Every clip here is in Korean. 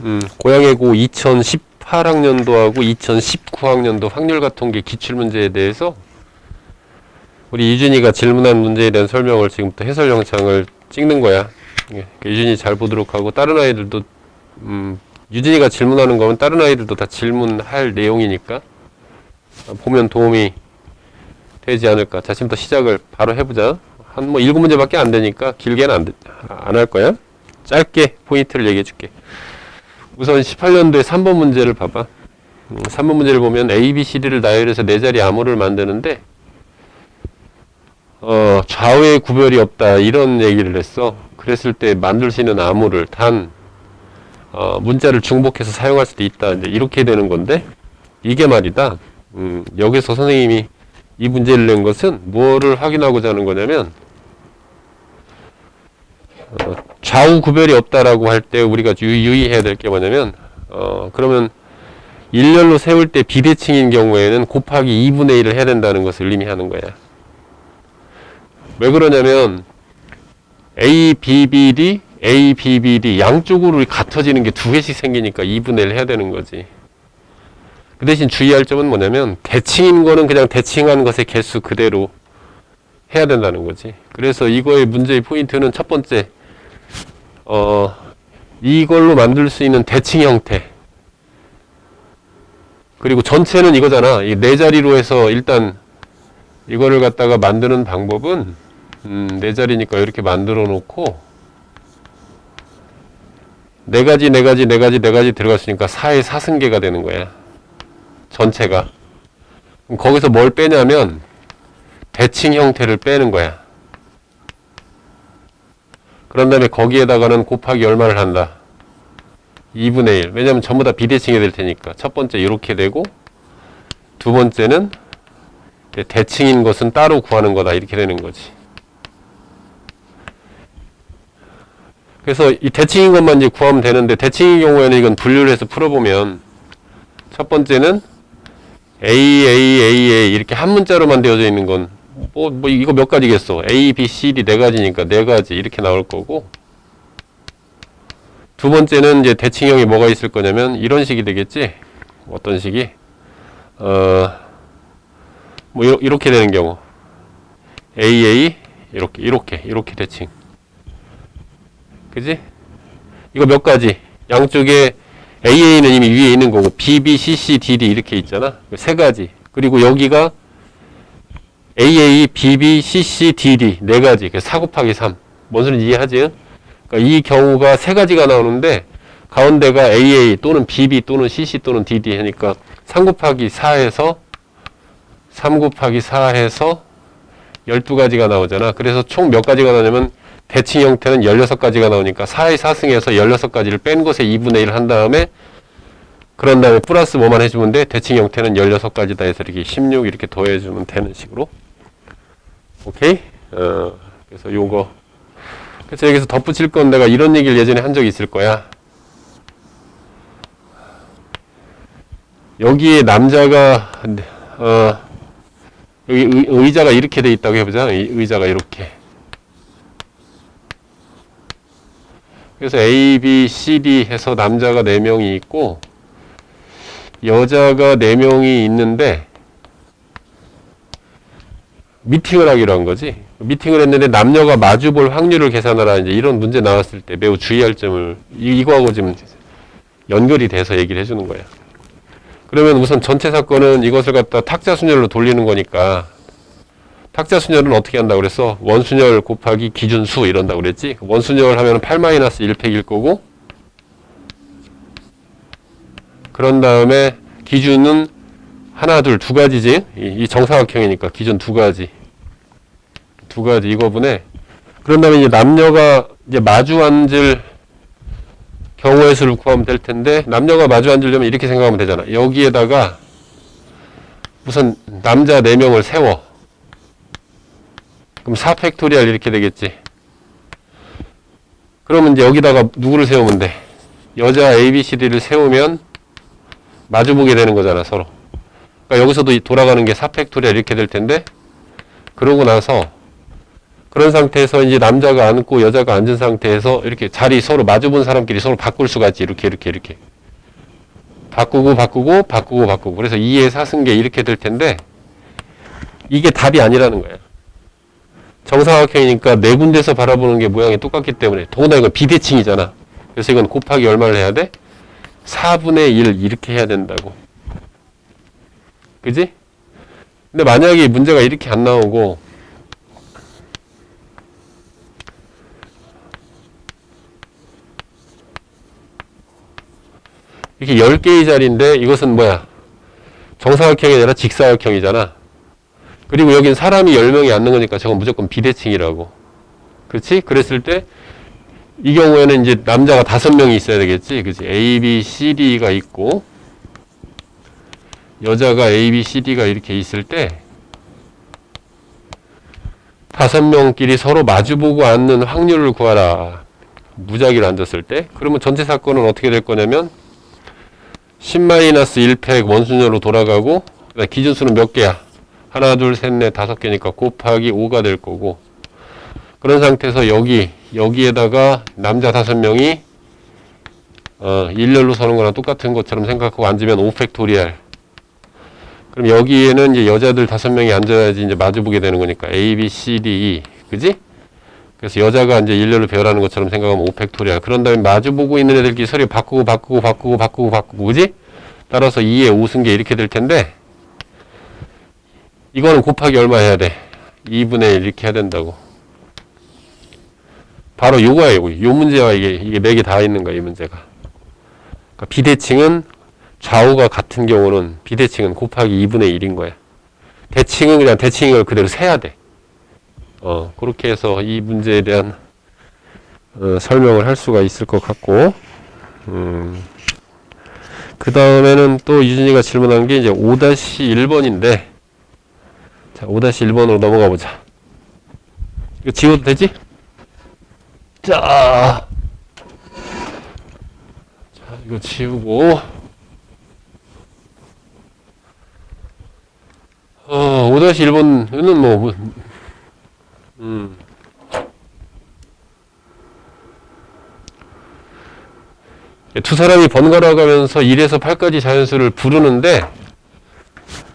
음, 고양의 고 2018학년도하고 2019학년도 확률 같은 게 기출 문제에 대해서 우리 유준이가 질문한 문제에 대한 설명을 지금부터 해설 영상을 찍는 거야. 예, 유준이 잘 보도록 하고 다른 아이들도 음, 유준이가 질문하는 거면 다른 아이들도 다 질문할 내용이니까 보면 도움이 되지 않을까. 자, 지금부터 시작을 바로 해보자. 한 뭐 일곱 문제밖에 안 되니까 길게는 안할 거야. 짧게 포인트를 얘기해 줄게. 우선 18년도에 3번 문제를 봐봐. 음, 3번 문제를 보면 A, B, C, D를 나열해서 네 자리 암호를 만드는데 어, 좌우의 구별이 없다 이런 얘기를 했어. 그랬을 때 만들 수 있는 암호를 단 어, 문자를 중복해서 사용할 수도 있다. 이제 이렇게 되는 건데 이게 말이다. 음, 여기서 선생님이 이 문제를 낸 것은 뭐를 확인하고자 하는 거냐면 어, 좌우 구별이 없다라고 할 때 우리가 유, 유의해야 될 게 뭐냐면 어, 그러면 일렬로 세울 때 비대칭인 경우에는 곱하기 2분의 1을 해야 된다는 것을 의미하는 거야. 왜 그러냐면 A, B, B, D, A, B, B, D 양쪽으로 같아지는 게 두 개씩 생기니까 2분의 1 해야 되는 거지. 그 대신 주의할 점은 뭐냐면 대칭인 거는 그냥 대칭한 것의 개수 그대로 해야 된다는 거지. 그래서 이거의 문제의 포인트는 첫 번째 어 이걸로 만들 수 있는 대칭 형태 그리고 전체는 이거잖아. 이 네 자리로 해서 일단 이거를 갖다가 만드는 방법은 음, 네 자리니까 이렇게 만들어 놓고 네 가지 네 가지 네 가지 네 가지 들어갔으니까 4의 4승계가 되는 거야. 전체가. 거기서 뭘 빼냐면 대칭 형태를 빼는 거야. 그런 다음에 거기에다가는 곱하기 얼마를 한다. 2분의 1. 왜냐면 전부 다 비대칭이 될 테니까. 첫 번째 이렇게 되고 두 번째는 대칭인 것은 따로 구하는 거다. 이렇게 되는 거지. 그래서 이 대칭인 것만 이제 구하면 되는데 대칭인 경우에는 이건 분류를 해서 풀어보면 첫 번째는 A, A, A, A 이렇게 한 문자로만 되어져 있는 건 뭐, 뭐 이거 몇 가지겠어? A, B, C, D 네 가지니까 네 가지 이렇게 나올 거고 두 번째는 이제 대칭형이 뭐가 있을 거냐면 이런 식이 되겠지? 어떤 식이? 어, 뭐 이렇게, 이렇게 되는 경우 A, A 이렇게 이렇게 이렇게 대칭 그지? 이거 몇 가지? 양쪽에 AA는 이미 위에 있는 거고 B, B, C, C, D, D 이렇게 있잖아. 세 가지. 그리고 여기가 AA, BB, CC, DD 네 가지. 그래서 4 곱하기 3. 뭔 소리인지 이해하지? 그러니까 이 경우가 세 가지가 나오는데 가운데가 AA 또는 BB 또는 CC 또는 DD 하니까 3 곱하기 4에서 3 곱하기 4해서 12가지가 나오잖아. 그래서 총 몇 가지가 나오냐면 대칭 형태는 16가지가 나오니까 4의 4승에서 16가지를 뺀 것에 2분의 1을 한 다음에 그런 다음에 플러스 뭐만 해주면 돼? 대칭 형태는 16가지다 해서 이렇게 16 이렇게 더해주면 되는 식으로 오케이? 어, 그래서 요거. 그래서 여기서 덧붙일 건 내가 이런 얘기를 예전에 한 적이 있을 거야. 여기에 남자가 어, 여기 의, 의자가 이렇게 돼 있다고 해보자. 의, 의자가 이렇게. 그래서 A, B, C, D 해서 남자가 4명이 있고 여자가 4명이 있는데 미팅을 하기로 한 거지. 미팅을 했는데 남녀가 마주 볼 확률을 계산하라 이제 이런 문제 나왔을 때 매우 주의할 점을 이- 이거하고 지금 연결이 돼서 얘기를 해주는 거야. 그러면 우선 전체 사건은 이것을 갖다 탁자 순열로 돌리는 거니까 탁자 순열은 어떻게 한다고 그랬어? 원순열 곱하기 기준수 이런다고 그랬지? 원순열 하면 8-1팩일 거고 그런 다음에 기준은 하나, 둘, 두 가지지? 이, 이 정사각형이니까 기준 두 가지. 두 가지 이거분에 그런 다음에 이제 남녀가 이제 마주 앉을 경우의 수를 구하면 될 텐데 남녀가 마주 앉으려면 이렇게 생각하면 되잖아. 여기에다가 우선 남자 4명을 세워. 그럼 4 팩토리얼 이렇게 되겠지. 그러면 이제 여기다가 누구를 세우면 돼? 여자 A, B, C, D를 세우면 마주보게 되는 거잖아, 서로. 그러니까 여기서도 이 돌아가는 게 4팩토리얼 이렇게 될 텐데, 그러고 나서 그런 상태에서 이제 남자가 앉고 여자가 앉은 상태에서 이렇게 자리 서로 마주본 사람끼리 서로 바꿀 수가 있지. 이렇게, 이렇게, 이렇게. 바꾸고, 바꾸고, 바꾸고, 바꾸고. 그래서 2의 4승계 이렇게 될 텐데, 이게 답이 아니라는 거예요. 정사각형이니까 네 군데서 바라보는 게 모양이 똑같기 때문에, 더구나 이건 비대칭이잖아. 그래서 이건 곱하기 얼마를 해야 돼? 4분의 1 이렇게 해야 된다고. 그지? 근데 만약에 문제가 이렇게 안 나오고 이렇게 10개의 자리인데 이것은 뭐야? 정사각형이 아니라 직사각형이잖아. 그리고 여긴 사람이 10명이 앉는 거니까 저건 무조건 비대칭이라고. 그렇지? 그랬을 때 이 경우에는 이제 남자가 다섯 명이 있어야 되겠지. 그지? A, B, C, D가 있고 여자가 A, B, C, D가 이렇게 있을 때 다섯 명끼리 서로 마주보고 앉는 확률을 구하라. 무작위로 앉았을 때. 그러면 전체 사건은 어떻게 될 거냐면 10-1팩 원순으로 돌아가고 기준수는 몇 개야? 하나, 둘, 셋, 넷, 다섯 개니까 곱하기 5가 될 거고 그런 상태에서 여기 여기에다가 남자 다섯 명이 어, 일렬로 서는 거랑 똑같은 것처럼 생각하고 앉으면 5팩토리알 그럼 여기에는 이제 여자들 다섯 명이 앉아야지 이제 마주보게 되는 거니까 A, B, C, D, E. 그지? 그래서 여자가 이제 일렬로 배열하는 것처럼 생각하면 5팩토리알. 그런 다음에 마주보고 있는 애들끼리 서로 바꾸고 바꾸고 바꾸고 바꾸고 바꾸고. 그지? 따라서 2의 5승계 이렇게 될 텐데, 이거는 곱하기 얼마 해야 돼? 2분의 1 이렇게 해야 된다고. 바로 요거야, 요거. 요 문제와 이게, 이게 맥이 다 있는 거야, 이 문제가. 그러니까 비대칭은 좌우가 같은 경우는 비대칭은 곱하기 2분의 1인 거야. 대칭은 그냥 대칭을 그대로 세야 돼. 어, 그렇게 해서 이 문제에 대한 어, 설명을 할 수가 있을 것 같고, 음, 그 다음에는 또 유진이가 질문한 게 이제 5-1번인데, 자, 5-1번으로 넘어가 보자. 이거 지워도 되지? 자, 자, 이거 지우고, 어, 5-1번은 뭐, 뭐, 음. 두 사람이 번갈아 가면서 1에서 8까지 자연수를 부르는데,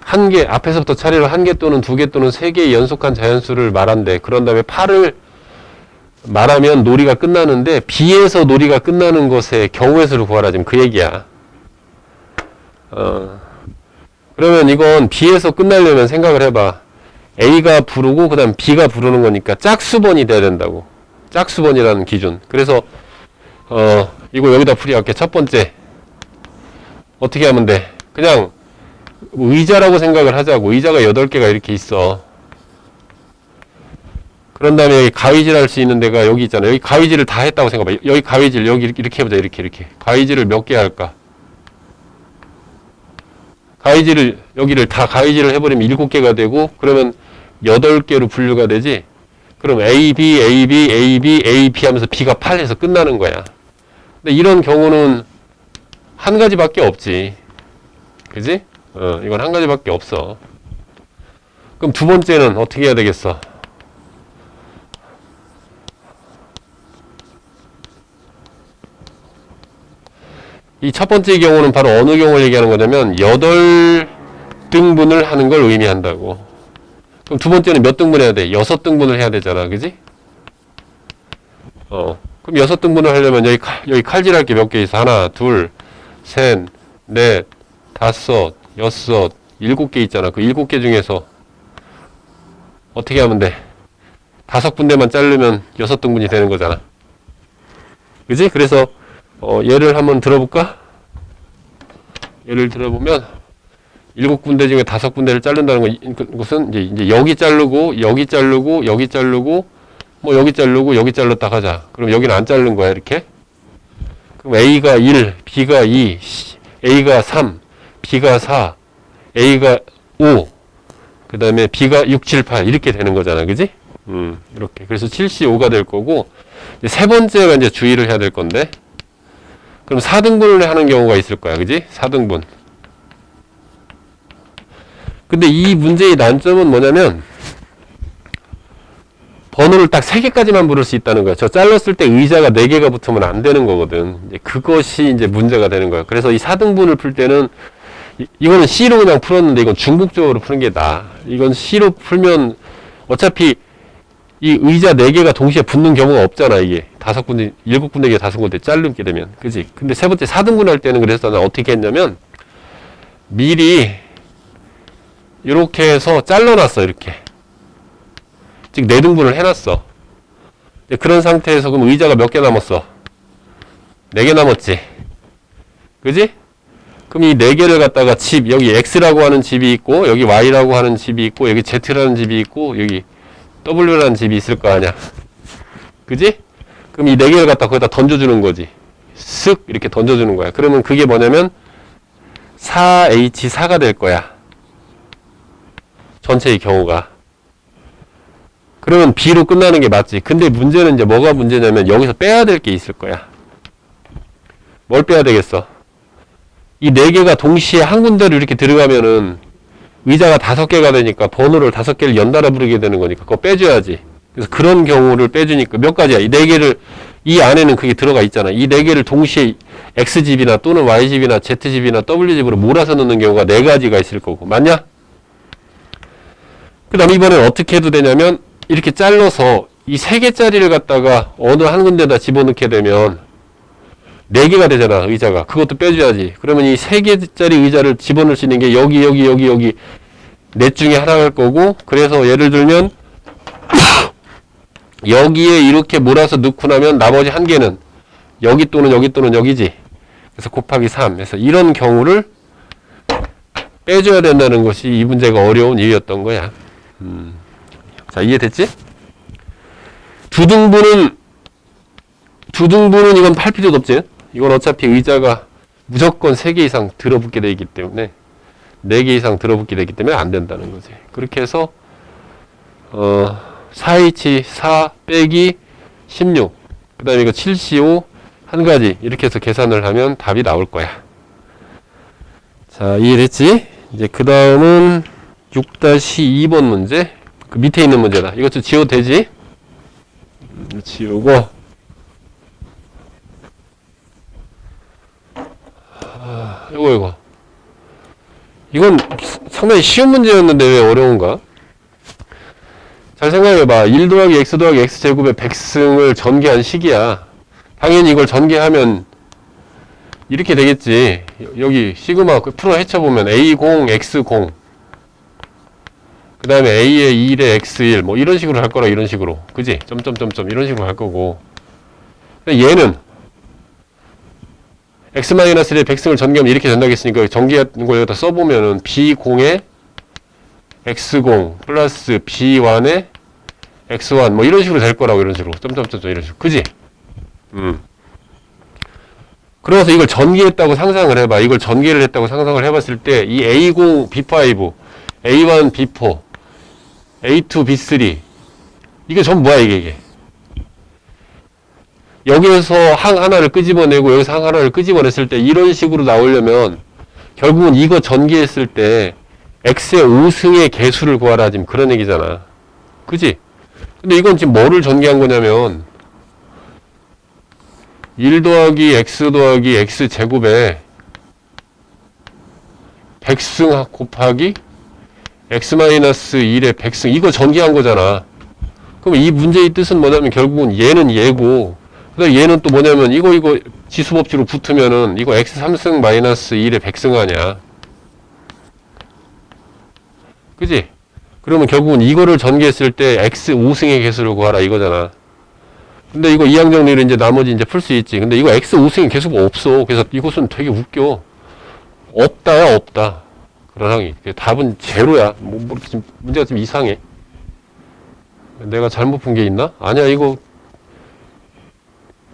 한 개, 앞에서부터 차례로 한 개 또는 두 개 또는 세 개의 연속한 자연수를 말한대. 그런 다음에 8을 말하면 놀이가 끝나는데, B에서 놀이가 끝나는 것의 경우의 수를 구하라. 지금 그 얘기야. 어. 그러면 이건 B에서 끝나려면 생각을 해봐. A가 부르고 그 다음 B가 부르는 거니까 짝수번이 돼야 된다고. 짝수번이라는 기준. 그래서 어 이거 여기다 풀이할게. 첫 번째 어떻게 하면 돼? 그냥 의자라고 생각을 하자고. 의자가 8개가 이렇게 있어. 그런 다음에 여기 가위질 할 수 있는 데가 여기 있잖아. 여기 가위질을 다 했다고 생각해봐. 여기 가위질 여기 이렇게 해보자. 이렇게 이렇게. 가위질을 몇 개 할까? 가위질을 여기를 다 가위질을 해버리면 일곱 개가 되고 그러면 여덟 개로 분류가 되지. 그럼 A, B, A, B, A, B, A, B 하면서 B가 8에서 끝나는 거야. 근데 이런 경우는 한 가지밖에 없지. 그지? 어, 이건 한 가지밖에 없어. 그럼 두 번째는 어떻게 해야 되겠어? 이 첫 번째 경우는 바로 어느 경우를 얘기하는 거냐면 여덟 등분을 하는 걸 의미한다고. 그럼 두 번째는 몇 등분 해야 돼? 여섯 등분을 해야 되잖아. 그지? 어. 그럼 여섯 등분을 하려면 여기, 칼- 여기 칼질할 게 몇 개 있어? 하나, 둘, 셋, 넷, 다섯, 여섯, 일곱 개 있잖아. 그 일곱 개 중에서 어떻게 하면 돼? 다섯 군데만 자르면 여섯 등분이 되는 거잖아. 그지? 그래서 어, 예를 한번 들어볼까? 예를 들어보면 일곱 군데 중에 다섯 군데를 자른다는 거- 그- 것은 이제, 여기 자르고 여기 자르고 여기 자르고 뭐 여기 자르고 여기 잘랐다 하자. 그럼 여기는 안 자른 거야 이렇게. 그럼 A가 1, B가 2, C- A가 3, B가 4, A가 5, 그 다음에 B가 6, 7, 8 이렇게 되는 거잖아, 그지? 음, 이렇게. 그래서 75가 될 거고 세 번째가 이제 주의를 해야 될 건데 그럼 4등분을 하는 경우가 있을 거야. 그지? 4등분. 근데 이 문제의 난점은 뭐냐면 번호를 딱 세개까지만 부를 수 있다는 거야. 저 잘랐을 때 의자가 네개가 붙으면 안 되는 거거든. 이제 그것이 이제 문제가 되는 거야. 그래서 이 4등분을 풀 때는 이, 이거는 C로 그냥 풀었는데 이건 중복적으로 푸는 게 나아. 이건 C로 풀면 어차피 이 의자 네개가 동시에 붙는 경우가 없잖아, 이게. 다섯 군데, 일곱 군데가 다섯 군데 자르게 되면. 그지? 근데 세 번째 4등분 할 때는 그래서 난 어떻게 했냐면 미리 이렇게 해서 잘라놨어, 이렇게. 즉, 네 등분을 해놨어. 이제 그런 상태에서 그럼 의자가 몇 개 남았어? 네개 남았지. 그지? 그럼 이네 개를 갖다가 집, 여기 X라고 하는 집이 있고, 여기 Y라고 하는 집이 있고, 여기 Z라는 집이 있고, 여기 W라는 집이 있을 거 아니야. 그지? 그럼 이 네 개를 갖다 거기다 던져주는 거지. 쓱 이렇게 던져주는 거야. 그러면 그게 뭐냐면 4H4가 될 거야. 전체의 경우가. 그러면 B로 끝나는 게 맞지. 근데 문제는 이제 뭐가 문제냐면 여기서 빼야 될 게 있을 거야. 뭘 빼야 되겠어? 이 네 개가 동시에 한 군데로 이렇게 들어가면은 의자가 다섯 개가 되니까 번호를 다섯 개를 연달아 부르게 되는 거니까 그거 빼줘야지. 그래서 그런 경우를 빼주니까 몇 가지야. 이 네 개를 이 안에는 그게 들어가 있잖아. 이 네 개를 동시에 X집이나 또는 Y집이나 Z집이나 W집으로 몰아서 넣는 경우가 네 가지가 있을 거고. 맞냐? 그 다음 이번엔 어떻게 해도 되냐면 이렇게 잘라서 이 세 개짜리를 갖다가 어느 한 군데다 집어넣게 되면 네 개가 되잖아 의자가. 그것도 빼줘야지. 그러면 이세 개짜리 의자를 집어넣을 수 있는 게 여기 여기 여기 여기. 넷 중에 하나일 거고 그래서 예를 들면 여기에 이렇게 몰아서 넣고 나면 나머지 한 개는 여기 또는 여기 또는 여기지. 그래서 곱하기 3 그래서 이런 경우를 빼줘야 된다는 것이 이 문제가 어려운 이유였던 거야. 음. 자 이해됐지? 두등분은 두등분은 이건 팔 필요도 없지 이건 어차피 의자가 무조건 3개 이상 들어붙게 되기 때문에 4개 이상 들어붙게 되기 때문에 안 된다는 거지. 그렇게 해서 어 4H4 빼기 16. 그 다음에 이거 7CO 한 가지 이렇게 해서 계산을 하면 답이 나올 거야. 자, 이해됐지? 이제 그 다음은 6-2번 문제. 그 밑에 있는 문제다. 이것도 지워도 되지? 음, 지우고 이거 이거 이건 상당히 쉬운 문제였는데 왜 어려운가? 잘 생각해봐. 1 더하기 x 더하기 x 제곱의 백승을 전개한 식이야. 당연히 이걸 전개하면 이렇게 되겠지. 여기 시그마 그 풀어 헤쳐보면 a0 x0 그 다음에 a의 1의 x1 뭐 이런 식으로 할 거라 이런 식으로. 그지? 점점점점. 이런 식으로 할 거고. 얘는 x-1의 백승을 전개하면 이렇게 된다고 했으니까 전개하는 거 여기다 써보면은 b0에 x0 플러스 b1에 x1 뭐 이런 식으로 될 거라고 이런 식으로 점점점점 이런 식으로 그지? 음. 그래서 이걸 전개했다고 상상을 해봐 이걸 전개를 했다고 상상을 해봤을 때 이 a0 b5 a1 b4 a2 b3 이게 전부 뭐야 이게 이게 여기에서 항 하나를 끄집어내고 여기서 항 하나를 끄집어냈을 때 이런 식으로 나오려면 결국은 이거 전개했을 때 x의 5승의 개수를 구하라 지금 그런 얘기잖아. 그지? 근데 이건 지금 뭐를 전개한 거냐면 1 더하기 x 더하기 x 제곱에 100승 곱하기 x-1의 100승 이거 전개한 거잖아. 그럼 이 문제의 뜻은 뭐냐면 결국은 얘는 얘고 그다음 얘는 또 뭐냐면 이거 이거 지수법칙으로 붙으면은 이거 x 3승 마이너스 1의 100승 아니야. 그지? 그러면 결국은 이거를 전개했을 때 x 5승의 개수를 구하라 이거잖아. 근데 이거 이항 정리를 이제 나머지 이제 풀 수 있지. 근데 이거 x 5승의 개수가 없어. 그래서 이것은 되게 웃겨. 없다야 없다. 그러상이. 답은 제로야. 뭐, 뭐 문제가 좀 이상해. 내가 잘못 본 게 있나? 아니야 이거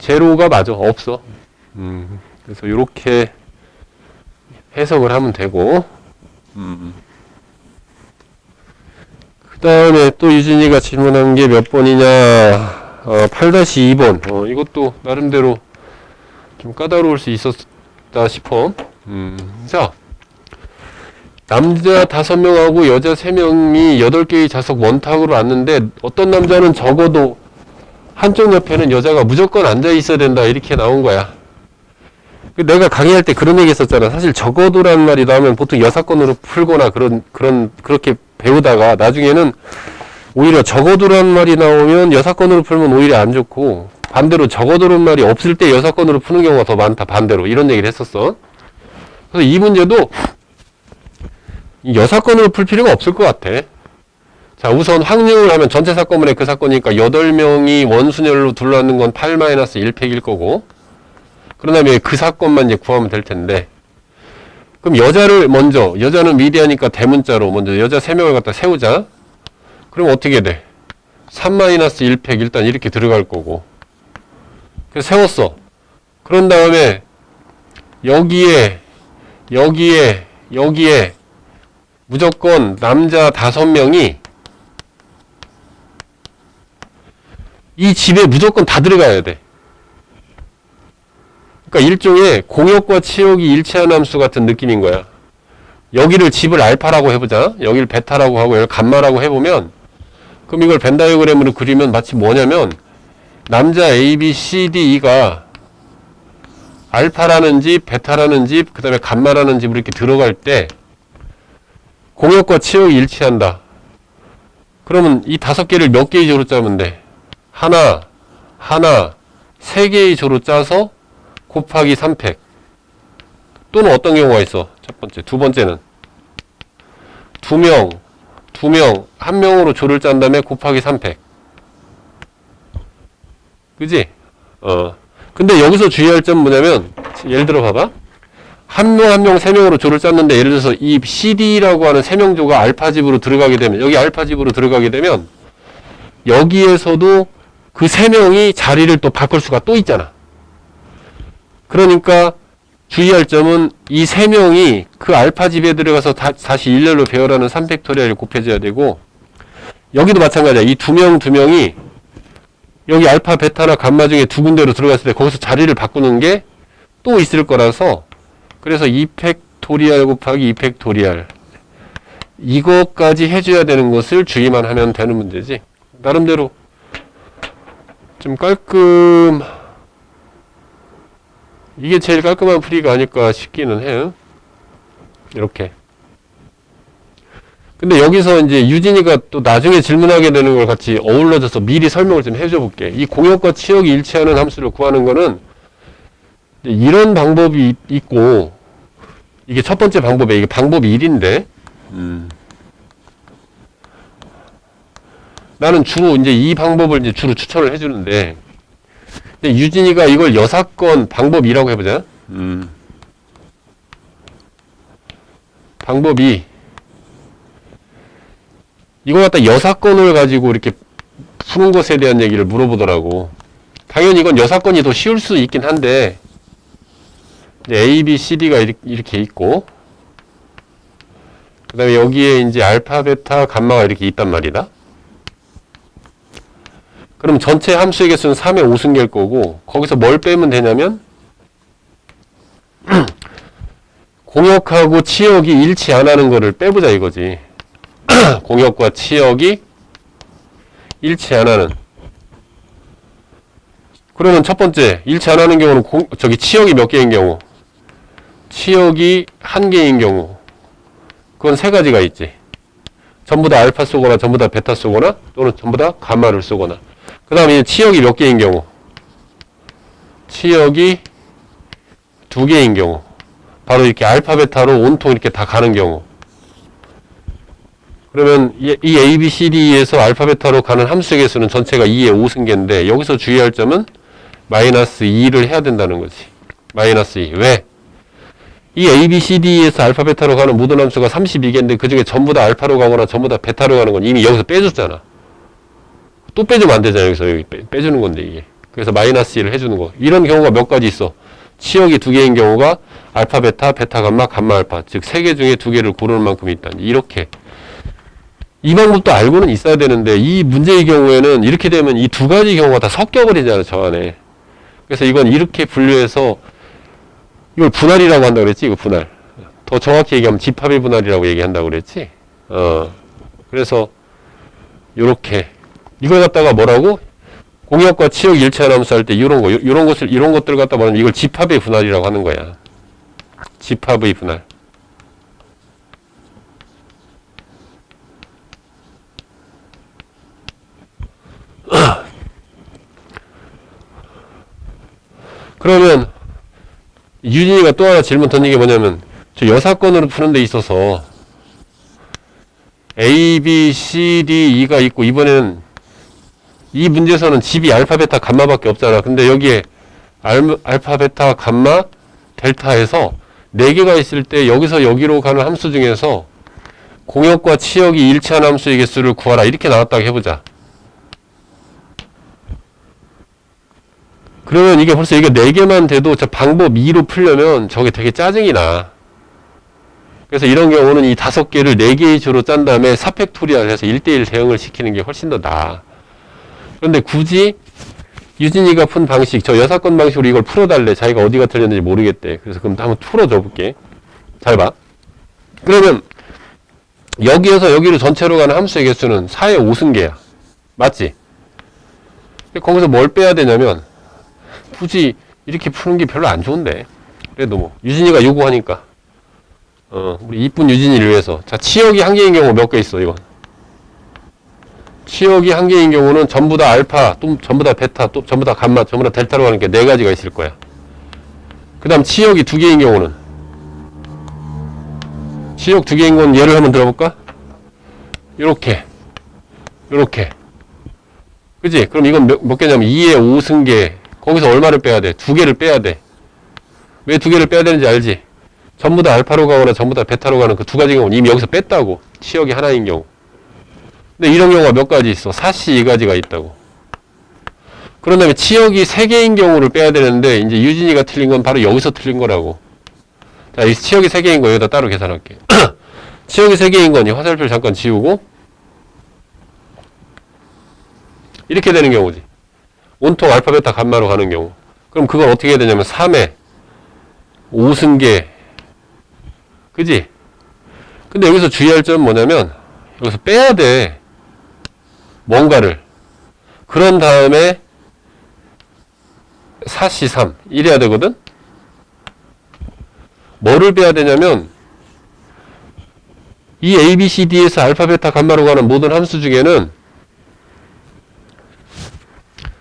제로가 맞아. 없어. 음, 그래서 이렇게 해석을 하면 되고. 음. 그 다음에 또 유진이가 질문한 게 몇 번이냐. 어, 8-2번. 어, 이것도 나름대로 좀 까다로울 수 있었다 싶어. 음, 자 남자 다섯 명하고 여자 세 명이 여덟 개의 좌석 원탁으로 앉는데 어떤 남자는 적어도 한쪽 옆에는 여자가 무조건 앉아 있어야 된다 이렇게 나온 거야. 그 내가 강의할 때 그런 얘기 했었잖아. 사실 적어도라는 말이 나오면 보통 여사건으로 풀거나 그런 그런 그렇게 배우다가 나중에는 오히려 적어도라는 말이 나오면 여사건으로 풀면 오히려 안 좋고 반대로 적어도라는 말이 없을 때 여사건으로 푸는 경우가 더 많다. 반대로 이런 얘기를 했었어. 그래서 이 문제도 이 여사건으로 풀 필요가 없을 것 같아. 자, 우선 확률을 하면 전체 사건분의 그 사건이니까 8명이 원순열로 둘러앉는 건 8-1팩일 거고, 그런 다음에 그 사건만 이제 구하면 될 텐데, 그럼 여자를 먼저, 여자는 위대하니까 대문자로 먼저 여자 3명을 갖다 세우자. 그럼 어떻게 돼? 3-1팩 일단 이렇게 들어갈 거고. 그래서 세웠어. 그런 다음에 여기에, 여기에, 여기에 무조건 남자 다섯 명이 이 집에 무조건 다 들어가야 돼. 그러니까 일종의 공역과 치역이 일치한 함수 같은 느낌인 거야. 여기를 집을 알파라고 해보자. 여기를 베타라고 하고 여기를 감마라고 해보면 그럼 이걸 벤 다이어그램으로 그리면 마치 뭐냐면 남자 A, B, C, D, E가 알파라는 집, 베타라는 집, 그 다음에 감마라는 집으로 이렇게 들어갈 때 공역과 치역이 일치한다. 그러면 이 다섯 개를 몇 개의 조로 짜면 돼? 하나, 하나, 세 개의 조로 짜서 곱하기 3팩. 또는 어떤 경우가 있어? 첫 번째. 두 번째는 두 명, 두 명, 한 명으로 조를 짠 다음에 곱하기 3팩. 그지? 어. 근데 여기서 주의할 점 뭐냐면, 예를 들어 봐봐. 한 명 한 명 세 명으로 조를 짰는데 예를 들어서 이 CD라고 하는 세 명 조가 알파 집으로 들어가게 되면 여기 알파 집으로 들어가게 되면 여기에서도 그 세 명이 자리를 또 바꿀 수가 또 있잖아. 그러니까 주의할 점은 이 세 명이 그 알파 집에 들어가서 다, 다시 일렬로 배열하는 3팩토리얼이 곱해져야 되고 여기도 마찬가지야. 이 두 명 두 명이 여기 알파, 베타나 감마 중에 두 군데로 들어갔을 때 거기서 자리를 바꾸는 게 또 있을 거라서 그래서 2팩토리알 곱하기 2팩토리알 이것까지 해줘야 되는 것을 주의만 하면 되는 문제지 나름대로 좀 깔끔 이게 제일 깔끔한 풀이가 아닐까 싶기는 해요 이렇게. 근데 여기서 이제 유진이가 또 나중에 질문하게 되는 걸 같이 어울러져서 미리 설명을 좀 해줘 볼게. 이 공역과 치역이 일치하는 함수를 구하는 거는 이런 방법이 있- 있고 이게 첫 번째 방법이에요. 이게 방법이 1인데 나는 주로 이제 이 방법을 이제 주로 추천을 해주는데 유진이가 이걸 여사건 방법 2라고 해보자. 방법이 이걸 갖다 여사건을 가지고 이렇게 푸는 것에 대한 얘기를 물어보더라고. 당연히 이건 여사건이 더 쉬울 수 있긴 한데 A, B, C, D가 이렇게- 이렇게 있고 그 다음에 여기에 이제 알파, 베타, 감마가 이렇게 있단 말이다. 그럼 전체 함수의 개수는 3의 5승계일 거고 거기서 뭘 빼면 되냐면 공역하고 치역이 일치 안 하는 거를 빼보자 이거지. 공역과 치역이 일치 안 하는. 그러면 첫 번째 일치 안 하는 경우는 공, 저기 치역이 몇 개인 경우? 치역이 한 개인 경우. 그건 세 가지가 있지. 전부 다 알파 쏘거나 전부 다 베타 쏘거나 또는 전부 다 감마를 쏘거나 그 다음에 치역이 몇 개인 경우? 치역이 두 개인 경우. 바로 이렇게 알파 베타로 온통 이렇게 다 가는 경우. 그러면 이, 이 A, B, C, D에서 알파 베타로 가는 함수의 개수는 전체가 2의 5승계인데 여기서 주의할 점은 마이너스 2를 해야 된다는 거지. 마이너스 2 왜? 이 A, B, C, D에서 알파, 베타로 가는 모든 함수가 32개인데 그 중에 전부 다 알파로 가거나 전부 다 베타로 가는 건 이미 여기서 빼줬잖아. 또 빼주면 안 되잖아. 여기서 여기 빼, 빼주는 건데 이게. 그래서 마이너스 1을 해주는 거. 이런 경우가 몇 가지 있어. 치역이 두 개인 경우가 알파, 베타, 베타, 감마, 감마, 알파. 즉 세 개 중에 두 개를 고르는 만큼 있다. 이렇게. 이 방법도 알고는 있어야 되는데 이 문제의 경우에는 이렇게 되면 이 두 가지 경우가 다 섞여버리잖아. 저 안에. 그래서 이건 이렇게 분류해서 이걸 분할이라고 한다 그랬지? 이거 분할. 더 정확히 얘기하면 집합의 분할이라고 얘기한다고 그랬지. 어. 그래서 요렇게 이걸 갖다가 뭐라고 공역과 치역 함수 할때 이런 거 이런 것을 이런 것들 갖다 말하면 이걸 집합의 분할이라고 하는 거야. 집합의 분할. 그러면 유진이가 또 하나 질문 던진 게 뭐냐면 저 여사건으로 푸는 데 있어서 A, B, C, D, E가 있고 이번에는 이 문제에서는 집이 알파, 베타, 감마밖에 없잖아. 근데 여기에 알, 알파, 베타, 감마, 델타에서 네 개가 있을 때 여기서 여기로 가는 함수 중에서 공역과 치역이 일치한 함수의 개수를 구하라. 이렇게 나왔다고 해보자. 그러면 이게 벌써 이게 네 개만 돼도 저 방법 2로 풀려면 저게 되게 짜증이 나. 그래서 이런 경우는 이 다섯 개를 네 개의 주로 짠 다음에 사팩토리아를 해서 1대1 대응을 시키는 게 훨씬 더 나아. 그런데 굳이 유진이가 푼 방식, 저 여사건 방식으로 이걸 풀어달래. 자기가 어디가 틀렸는지 모르겠대. 그래서 그럼 한번 풀어줘 볼게. 잘 봐. 그러면 여기에서 여기로 전체로 가는 함수의 개수는 4의 5승계야. 맞지? 거기서 뭘 빼야 되냐면 굳이 이렇게 푸는 게 별로 안 좋은데. 그래도 뭐 유진이가 요구하니까. 어, 우리 이쁜 유진이를 위해서. 자, 치역이 한 개인 경우 몇 개 있어, 이건? 치역이 한 개인 경우는 전부 다 알파, 또 전부 다 베타, 또 전부 다 감마, 전부 다 델타로 가는 게 네 가지가 있을 거야. 그 다음 치역이 두 개인 경우는? 치역 두 개인 건 예를 한번 들어볼까? 요렇게. 요렇게. 그지? 그럼 이건 몇, 몇 개냐면 2의 5승계. 거기서 얼마를 빼야 돼? 두 개를 빼야 돼. 왜 두 개를 빼야 되는지 알지? 전부 다 알파로 가거나 전부 다 베타로 가는 그 두 가지 경우는 이미 여기서 뺐다고. 치역이 하나인 경우. 근데 이런 경우가 몇 가지 있어. 사시 이 가지가 있다고. 그런 다음에 치역이 세 개인 경우를 빼야 되는데 이제 유진이가 틀린 건 바로 여기서 틀린 거라고. 자, 이 치역이 세 개인 거 여기다 따로 계산할게. 치역이 세 개인 거니 화살표 잠깐 지우고 이렇게 되는 경우지. 온통 알파, 베타, 감마로 가는 경우. 그럼 그걸 어떻게 해야 되냐면 3에 5승계 그지? 근데 여기서 주의할 점은 뭐냐면 여기서 빼야 돼. 뭔가를. 그런 다음에 4시 3 이래야 되거든? 뭐를 빼야 되냐면 이 A, B, C, D에서 알파, 베타, 감마로 가는 모든 함수 중에는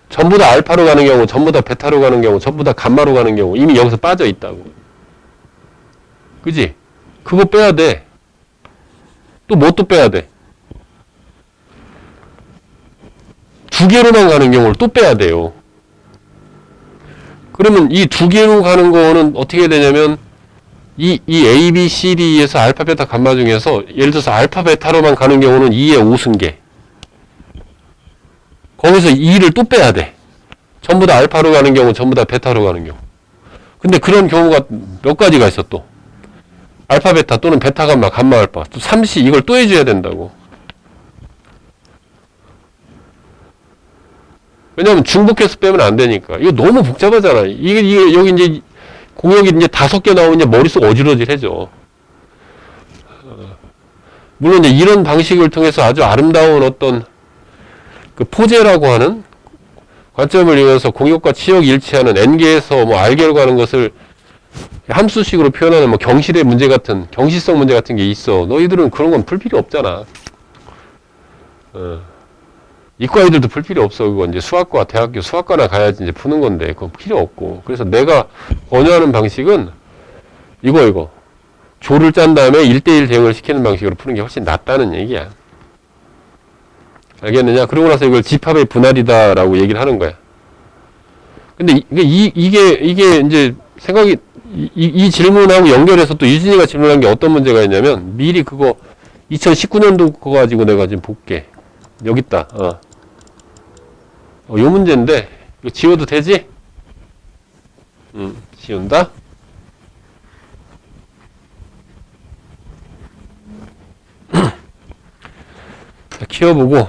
전부 다 알파로 가는 경우, 전부 다 베타로 가는 경우, 전부 다 감마로 가는 경우 이미 여기서 빠져 있다고. 그지? 그거 빼야 돼. 또 뭐 또 빼야 돼? 두 개로만 가는 경우를 또 빼야 돼요. 그러면 이 두 개로 가는 거는 어떻게 되냐면 이, 이 A, B, C, D에서 알파, 베타, 감마 중에서 예를 들어서 알파, 베타로만 가는 경우는 2의 5승계. 거기서 2를 또 빼야 돼. 전부 다 알파로 가는 경우, 전부 다 베타로 가는 경우. 근데 그런 경우가 몇 가지가 있어 또. 알파, 베타 또는 베타, 감마, 감마, 알파. 또 3시 이걸 또 해줘야 된다고. 왜냐면 중복해서 빼면 안 되니까. 이거 너무 복잡하잖아. 이게, 이게 여기 이제 공역이 이제 다섯 개 나오면 이제 머릿속 어지러질해져. 어, 물론 이제 이런 방식을 통해서 아주 아름다운 어떤 그 포제라고 하는 관점을 이용해서 공역과 치역이 일치하는 n개에서 뭐 r개로 가는 것을 함수식으로 표현하는 뭐 경실의 문제 같은 경시성 문제 같은 게 있어. 너희들은 그런 건 풀 필요 없잖아. 어. 이과 애들도 풀 필요 없어. 그건 이제 수학과 대학교 수학과나 가야지 이제 푸는 건데 그건 필요 없고. 그래서 내가 권유하는 방식은 이거 이거 조를 짠 다음에 1대1 대응을 시키는 방식으로 푸는 게 훨씬 낫다는 얘기야. 알겠느냐? 그러고 나서 이걸 집합의 분할이다라고 얘기를 하는 거야. 근데 이- 이게, 이게, 이게 이제 생각이, 이, 이 질문하고 연결해서 또 유진이가 질문한 게 어떤 문제가 있냐면 미리 그거 2019년도 거 가지고 내가 지금 볼게. 여기 있다. 어. 어, 요 문제인데, 이거 지워도 되지? 음, 지운다? 자, 키워보고,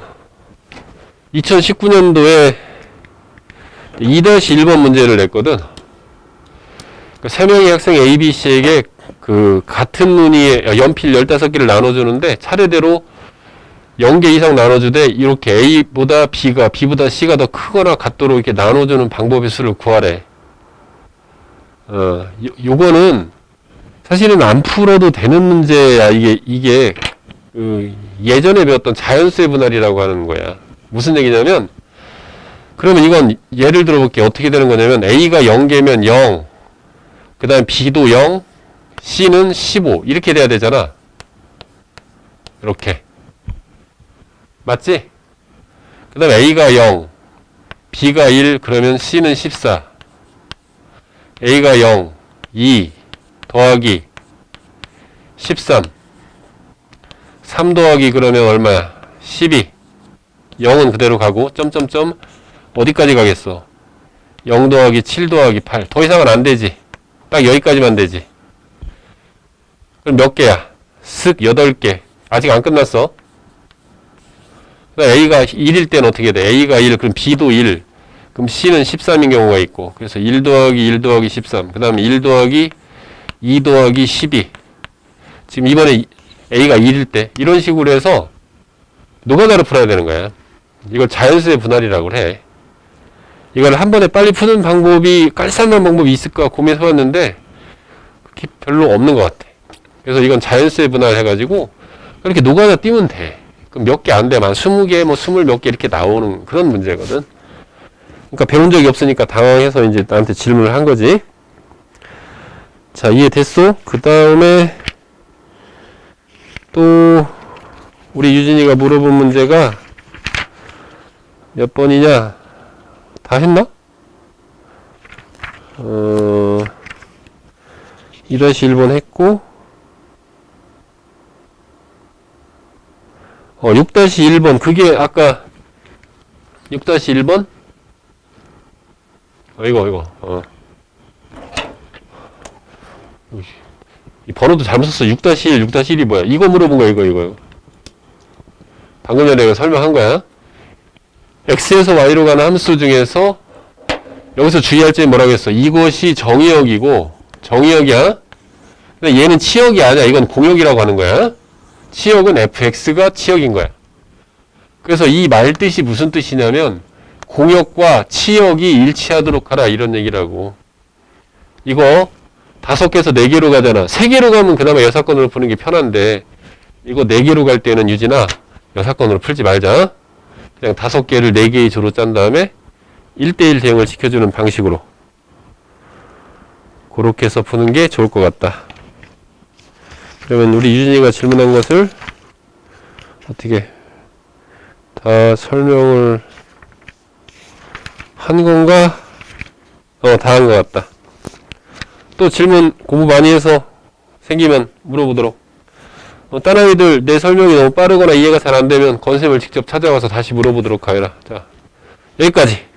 2019년도에 2-1번 문제를 냈거든. 그 3명의 학생 A, B, C에게 그 같은 무늬의 연필 15개를 나눠주는데 차례대로 0개 이상 나눠주되 이렇게 A보다 B가 B보다 C가 더 크거나 같도록 이렇게 나눠주는 방법의 수를 구하래. 어, 요, 요거는 사실은 안 풀어도 되는 문제야. 이게 이게 그 예전에 배웠던 자연수의 분할이라고 하는 거야. 무슨 얘기냐면 그러면 이건 예를 들어 볼게요. 어떻게 되는 거냐면 A가 0개면 0, 그 다음에 B도 0, C는 15 이렇게 돼야 되잖아. 이렇게 맞지? 그 다음에 A가 0, B가 1 그러면 C는 14 A가 0, 2 더하기 13 3 더하기 그러면 얼마야? 12 0은 그대로 가고 점점점 어디까지 가겠어? 0 더하기 7 더하기 8 더 이상은 안 되지 딱 여기까지만 되지 그럼 몇 개야? 쓱 8개 아직 안 끝났어 그러니까 A가 1일 때는 어떻게 돼? A가 1 그럼 B도 1 그럼 C는 13인 경우가 있고 그래서 1 더하기 1 더하기 13 그 다음에 1 더하기 2 더하기 12 지금 이번에 A가 1일 때. 이런 식으로 해서 노가다로 풀어야 되는 거야? 이걸 자연수의 분할이라고 그래. 이걸 한 번에 빨리 푸는 방법이 깔쌈한 방법이 있을까 고민해 봤는데 그렇게 별로 없는 것 같아. 그래서 이건 자연수의 분할 해가지고 이렇게 노가다 띄면 돼 그럼 몇 개안 되면 한 20개 뭐 20 몇 개 이렇게 나오는 그런 문제거든 그러니까 배운 적이 없으니까 당황해서 이제 나한테 질문을 한 거지 자 이해됐어? 그 다음에 또 우리 유진이가 물어본 문제가 몇 번이냐 다 했나? 어 1-1번 했고 어 6-1번. 그게 아까 6-1번? 어 이거 이거. 어. 이 번호도 잘못 썼어. 6-1 6-1이 뭐야? 이거 물어본 거야 이거 이거. 방금 전에 이거 설명한 거야. X에서 y로 가는 함수 중에서 여기서 주의할 점이 뭐라고 했어? 이것이 정의역이고 정의역이야? 근데 얘는 치역이 아니야. 이건 공역이라고 하는 거야 치역은 fx가 치역인 거야. 그래서 이 말 뜻이 무슨 뜻이냐면 공역과 치역이 일치하도록 하라 이런 얘기라고. 이거 다섯 개에서 네 개로 가잖아. 세 개로 가면 그나마 여사건으로 푸는 게 편한데 이거 네 개로 갈 때는 유진아 여사건으로 풀지 말자. 그냥 다섯 개를 네 개의 조로 짠 다음에 1대1 대응을 시켜주는 방식으로 그렇게 해서 푸는 게 좋을 것 같다 그러면 우리 유진이가 질문한 것을 어떻게 다 설명을 한 건가? 어, 다 한 것 같다. 또 질문 공부 많이 해서 생기면 물어보도록. 어, 딴 아이들 내 설명이 너무 빠르거나 이해가 잘 안 되면 건쌤을 직접 찾아와서 다시 물어보도록 하여라. 자, 여기까지.